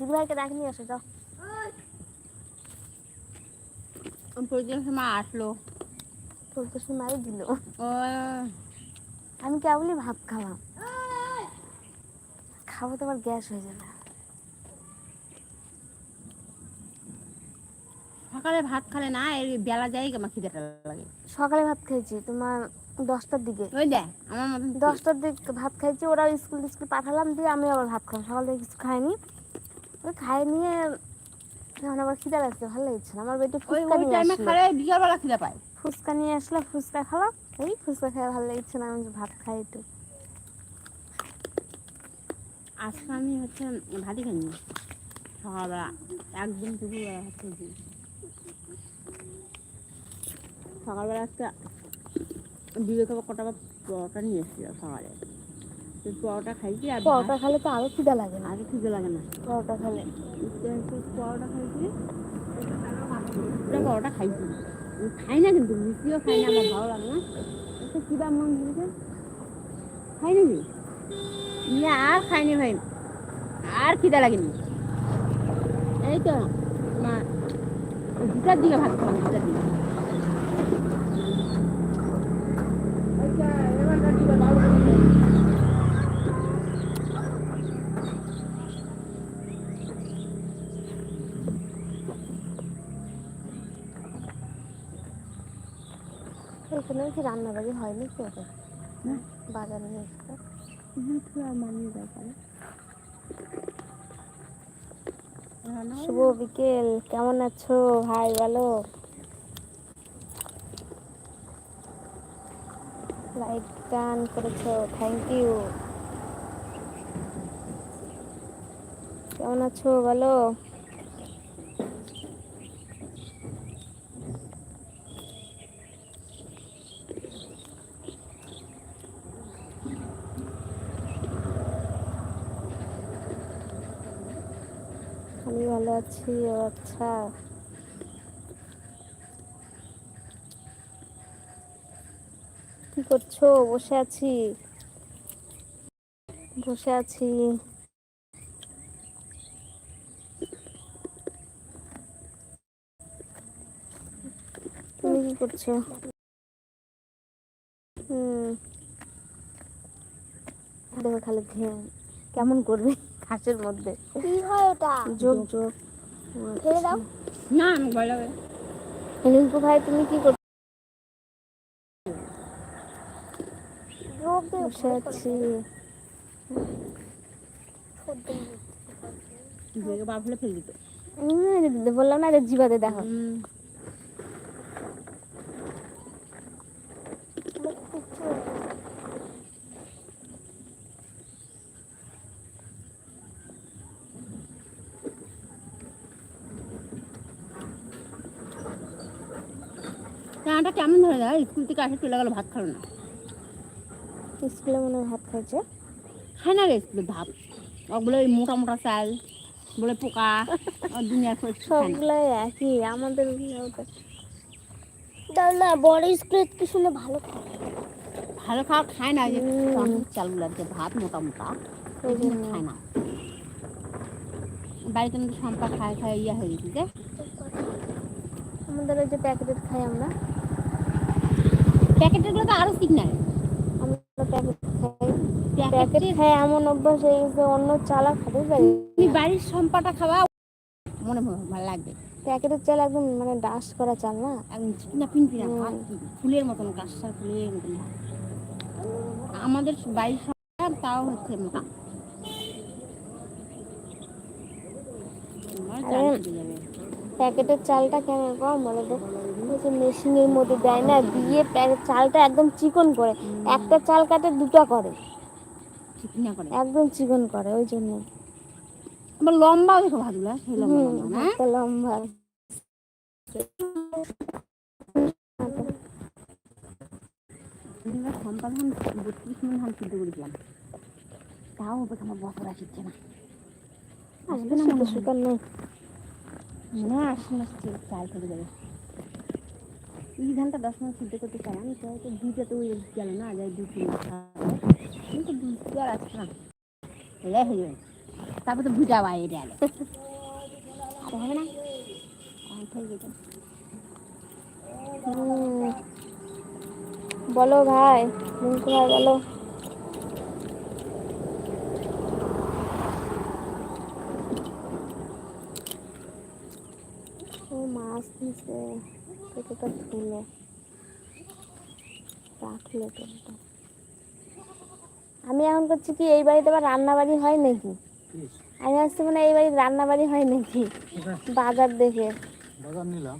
দিদিভাইকে ডাকে নিয়ে আসো যাও। প্রয়োজন সময় আসলো। ফুলকুসুম মারি দিল। আমি কেবলই ভাত খাওয়া খাব তো আবার গ্যাস হয়ে যাবে। সকালে ভাত খালে না এই বেলা যায় আমার খিদেটা লাগে। সকালে ভাত খাইছি তোমার দশটার দিকে। ওই দেখ আমার দশটার দিকে ভাত খাইছি ওরা স্কুল স্কুল পাঠালাম দিয়ে আমি আবার ভাত খাব। সকাল থেকে কিছু খাইনি। ওই খাই নিয়ে এখন আবার খিদা লাগছে ভালো লাগছে না। আমার বেটি ফুচকা নিয়ে আসলো। বিকালবেলা খিদে পায়। ফুচকা নিয়ে আসলো ফুচকা খালাম এই ফুচকা খাই ভালো লাগছে না আমি ভাত খাই একটু। আজকে আমি হচ্ছে ভাতই খাইনি। সকালবেলা একদিন দুপুরবেলা ভাত খেয়েছি সকালবেলা একটা বিবেক আবার কটা আবার পরোটা নিয়ে এসেছিল সকালে। তো পরোটা খাইছি আর পরোটা খালে তো আরও খিদা লাগে না। আগে খিদে লাগে না। পরোটা খালে। পরোটা খাইছি পরোটা খাইছি খাই না কিন্তু লুচিও খাই না আমার ভালো লাগে না। একটু কিবা মন ধরেছে খাই নাকি? নিয়ে আর খাইনি ভাই। আর খিদা লাগেনি। এই তো মা দুটার দিকে ভাত খাওয়া দুটার দিকে। এখানে কি রান্না বাড়ি হয়নি কি ওদের। বাজারে নিয়ে এসে মানিয়ে শুভ বিকেল কেমন আছো? ভাই বলো। লাইক গান করেছ থ্যাংক ইউ কেমন আছো বলো আমি ভালো আছি, ও আচ্ছা। কি করছ? বসে আছি। বসে আছি। তুমি কি করছ? হুম। দেখো খালি কেমন করবে? ঘাসের মধ্যে। কি হয় ওটা? যোগ যোগ ফেলে দাও। না আমি ভয় লাগে। রিঙ্কু ভাই তুমি কি করছ বসে আছি। বললাম না যে জিবাতে দেখো। রান্নাটা কেমন ধরে যায় স্কুল থেকে আসে চলে গেল ভাত খালো না। স্কুলে মনে হয় ভাত খাইছে। খায় না রে স্কুলে ভাত। ওগুলো এই মোটা মোটা চাল বলে পোকা দুনিয়ার সবগুলাই একই আমাদের না বড় স্কুলে কি শুনে ভালো ভালো খাওয়া খায় না যে চালগুলো যে ভাত মোটা মোটা ওই। খায় না। বাড়িতে সম্পা খায় খায় ইয়া হয়ে গেছে আমাদের ওই যে প্যাকেটের খাই আমরা। প্যাকেটেরগুলো তো আরও ঠিক প্যাকেট খাই এমন অভ্যাস হয়ে গেছে অন্য চালা খাতে পারি তুমি বাড়ির সম্পাটা খাওয়া মনে ভালো লাগবে। প্যাকেটের চাল একদম মানে ডাস করা চাল না? পিনপিনা ফুলের মতন ফুলের মতন আমাদের বাড়ির তাও হচ্ছে মোটা। প্যাকেটের চালটা কেমন কম বলো ওই যে মেশিনের মধ্যে দেয় না দিয়ে চালটা একদম চিকন করে। একটা চাল কাটে দুটো করে। একদম চিকন করে ওই জন্য। আবার লম্বাও দেখো ভাতগুলা লম্বা লম্বা বত্রিশ ধান সিদ্ধ করেছিলাম তাও ওপর আমার বছর আসছে না। আসবে না মনে হয়। নেই হয় না চাল থেকে যাবে এই ধানটা দশ মাস সিদ্ধ করতে চাইলাম তো হয়তো দুইটা তো গেল না যাই দু তিন কিন্তু তো আর আসছে না এলাই হয়ে যাবে তারপর তো ভুটা বাইরে আর হবে না? ঠিক হুম। বলো ভাই মুঙ্কু ভাই বলো। ও মাছ নিছে কতটা ধুলো। রাখল তো ওটা। আমি এখন করছি কি এই বাড়িতে আবার রান্না বাড়ি হয় নাকি? আমি আসছি মানে এই বাড়িতে রান্না বাড়ি হয় নাকি? বাজার দেখে। বাজার নিলাম।